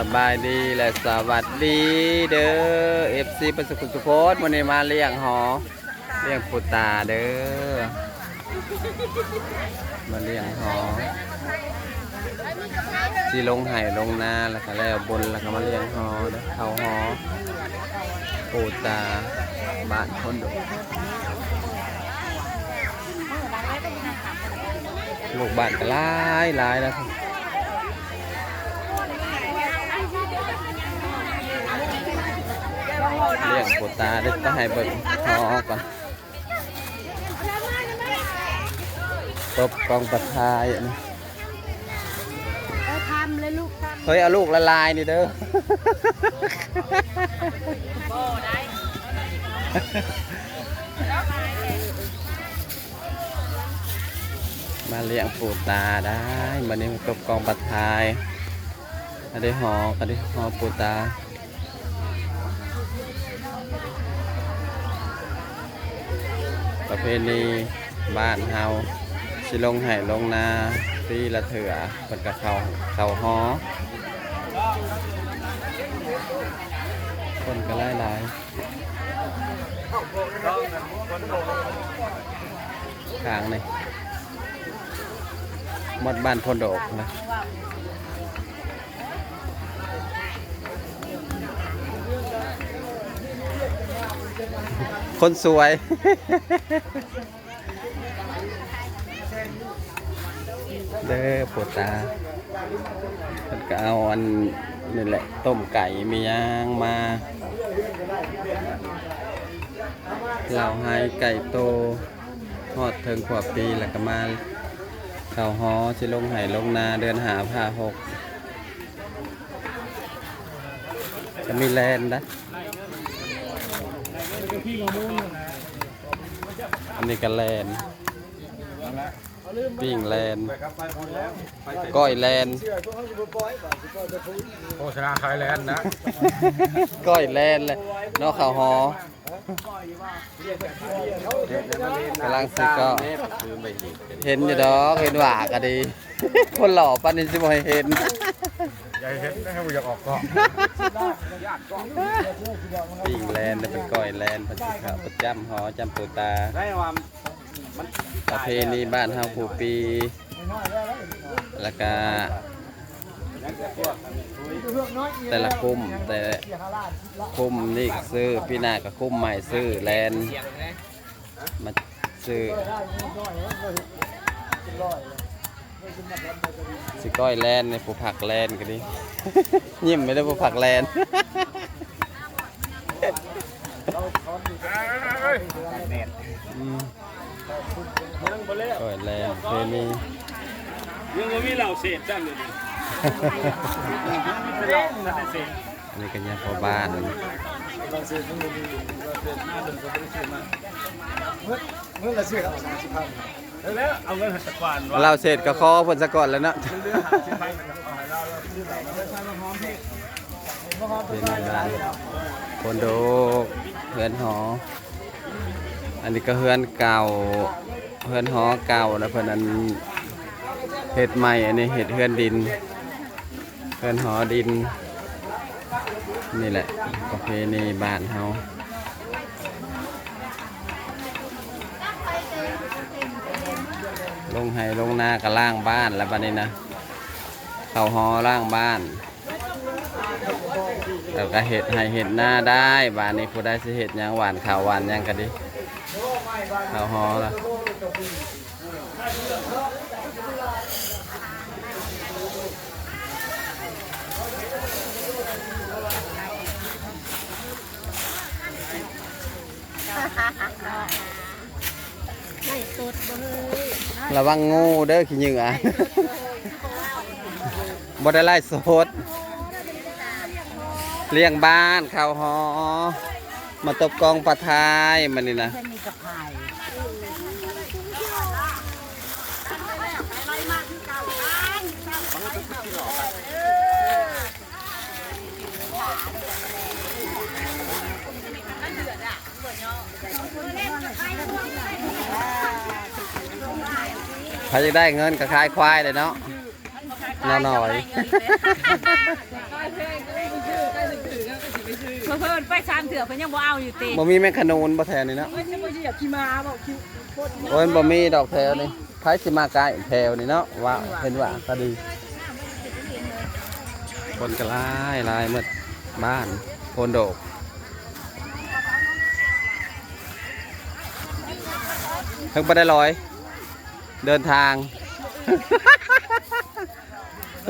สบายดีและสวัสดีเด้อเอฟซีประสบสุโพสวันนี้มาเลี้ยงหอเลี้ยงปูตาเด้อมาเลี้ยงหอที่ลงไห่ลงนาแล้วก็แล้วบนแล้วก็มาเลี้ยงหอเขาหอปูตาบ้านคนดุลูกบ้านก็หลายหลายแล้ว ครับเลี้ยงปูตาได้ต้องให้เบิ่งหอก่อนตบกองประทายอันนี้เอาทำเลยลูกทำเฮ้ยเอาลูกละลายนี่เด้อมาเลี้ยงปูตาได้มานี่ตบกองประทายก็ได้หอก็ได้หอปูตา ประเพณีบ้านเฮาสิลงไห่ลงนาปีละเถื่อเปิดกับเขาเขาฮอคนก็ไล่ลายๆข้างนี่มดบ้านพนโดกนะ คนสวย เด้อปวดตาเพิ่นก็เอาอันนี่แหละ ต้มไก่มีย่างมาเหล่าไฮไก่โตทอดเทิงขวบปีแล้วก็มาข้าวฮอสิลงไห่ลงนาเดินหาผ้าหกจะมีแลนด์นะ อันนี้ก็แลนด์ปิ้งแลนก้อยแลนโฆษณาขายแลนด์นะ ก้อยแลนเลยนอกข่าวหอกำลังสิก็เห็นอยู่ดอกเห็นหว่าก็ดี คนหล่อปันนี้สิบ่ให้เห็น อยาให้เห็นนะให้อยากออกเกาะปิ้งแลนเนี่ยเป็นก้อยแลนเป็นสิขาวประจำหอจำปูตาได้ว่าประเพณีบ้านเฮาผูปี แล้วก็แต่ละคุ้มแต่คุ้มนี่ซื้อพี่นาก็คุ้มใหม่ซื้อแลนมาซื้อ สิก้อยแลนในผู้ผักแลนก็ดียิ้มไม่ได้ผู้ผักแลนก้อยแลนเพณียังมีเหล่าเศษจังเลยนนี้ก็ยังพอบ้านเมื่อละเชื่อเอาสามสิบพัน แล้วเอาเงินหัตถกวานว่าเราเสร็จก็คอเพิ่นซะก่อนแล้วเนาะเรื่องหาสิบไปนะครับเอาให้เราเราซื้อแบบเราไม่ใช่มาพร้อมพี่เป็นบ้านคนโดกเฮือนหอ อันนี้ก็เฮือนเก่าเฮือนหอเก่าแล้วเพิ่นอันเฮ็ดใหม่อันนี้เฮ็ดเฮือนดินเฮือนหอดิน นี่แหละประเพณีบ้านเฮา ลงไห้ลงหน้าก็ล่างบ้านแล้วบัดนี้นะเข้าหอล่างบ้านแล้วก็เห็ดให้เห็ดหน้าได้บ้านนี้ผู้ได้สิเห็ดยังหวานข้าวหวานยังก็ดีข้าวหอละไม่สุด ระวังงูเด้อขี้เหงื่อบ่ได้ไล่สด เลี้ยงบ้านข้าวหอ มาตบกองปลาทายมันนี่นะ แค่มีกระพายใครจะได้เงินก็ขายควายเลยเนาะน้าหน่อยเพิ่นไปสามเถื่อเพิ่นยังบ่เอาอยู่ติบ่มีแม่ขนูนบ่แทนนี่เนาะเพิ่นบ่อยากขี่ม้าบอกคิวโอ้ยบ่มีดอกแถวนี่ไผสิมาไกลแถวนี่เนาะว่าเห็นว่าก็ดี คนก็หลายหลายหมดบ้านโพนโดกเพิ่งไปได้ร้อย เดินทาง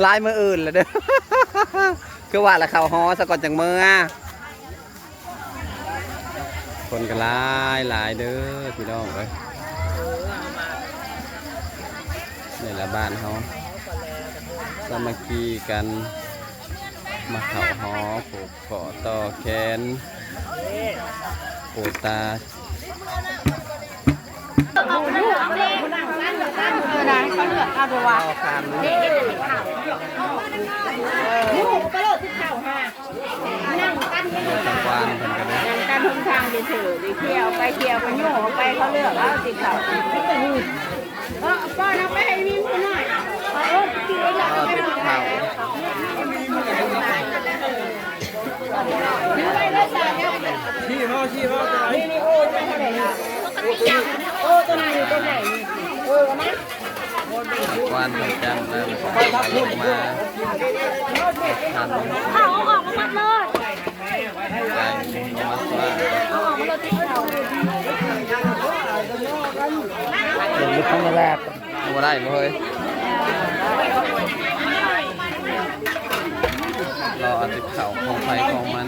ลายมืออื่นเลยเด้อคือว่าละเขาฮอสะก่อนจังเมื่อคนก็หลายหลายเด้อพี่น้องเอ้ยนี่ละบ้านเขาสามัคคีกันมาเขาหอผูกคอต่อแขนปูตา เอาดูว่าต่อกันลูกก็โลดที่เข่าหานั่งกันตะวานเพิ่นกันเลยยังการทงทางเที่ยวไปเที่ยวไปโย่ไปเขาเลือกเอาสิเขาเออป้อนเอาไปให้มิ้นหน่อยเออกินแล้วก็ติดเข่าชี้มาชี้มาโอ้ตั วนี้อยู่ตรงไหนวานประจำแล้วลงมาทันเขาเอาออกมาหมดเลยใจลงมาว่าเอาออกมาเลยที่เขาเป็นลูกข้างแรกบ่ได้บ่เฮ้ยรอเอาติดเข่าของไฟของมัน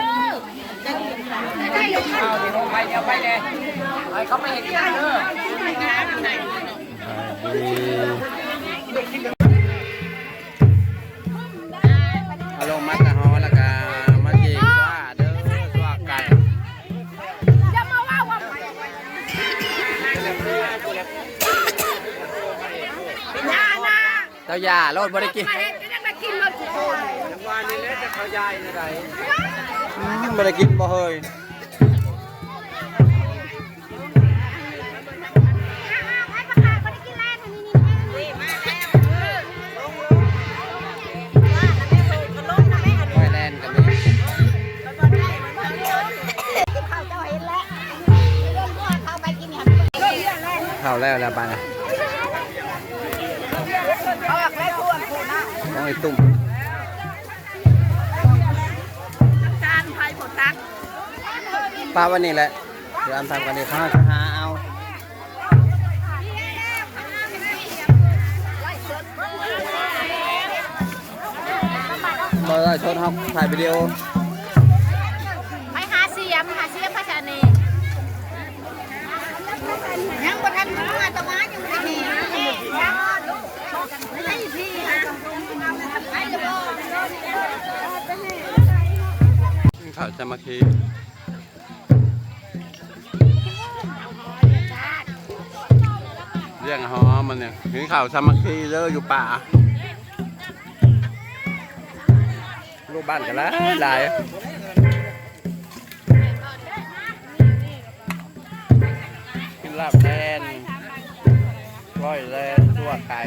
เลยเลยรอติดเข่ารอคันเอาลงมัดกะฮอแล้วก็มาจีกว่าเด้อตัวไก่เจ้าย่าโลดบ่ได้กินวานนี่แล้วจะเขายายอะไรอืมบ่ได้กินบ่เฮ้ย เข้าแล้วแล้วไปนะน้องไอ้ตุ่มการไผผลตักป้าวันนี้แหละ เดี๋ยวอันทำกันดีข้าจะหาเอาก็ได้ชดครับถ่ายวิดีโอไปหาเสียมหาเสียมภาษาเน ยังบ่ทันมาตะมายังบ่ทันนี่ยังลูกไม่ใช่พี่ฮะไปเลยบ่ข่าวจะมาคีเรื่องฮอมันเนี่ยถึงข่าวสามัคคีเด้ออยู่ป่าลูกบ้านกันแล้วหลาย ลาบแทนร้อยแลนตัวไก่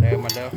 เดินมาเด้อ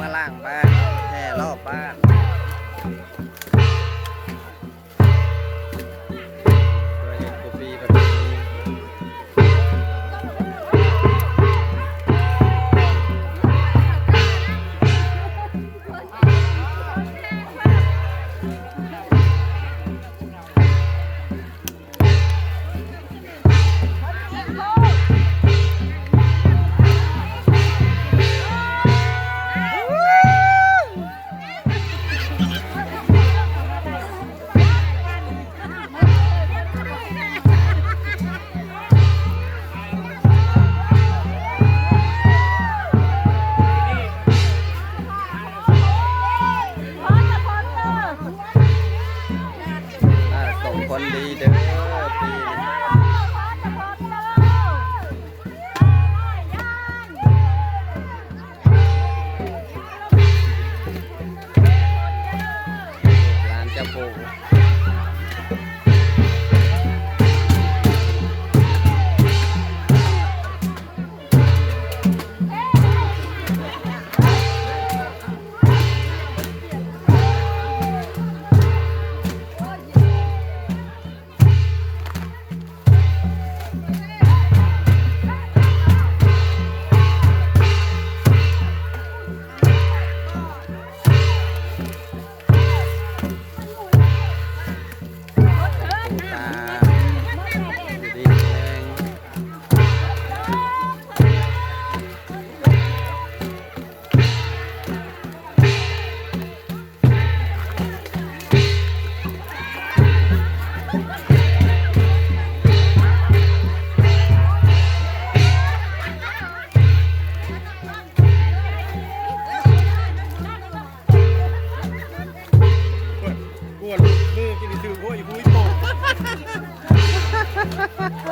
มาล่างบ้านแห่รอบบ้าน ดี 一公一哈哈哈哈哈哈哈哈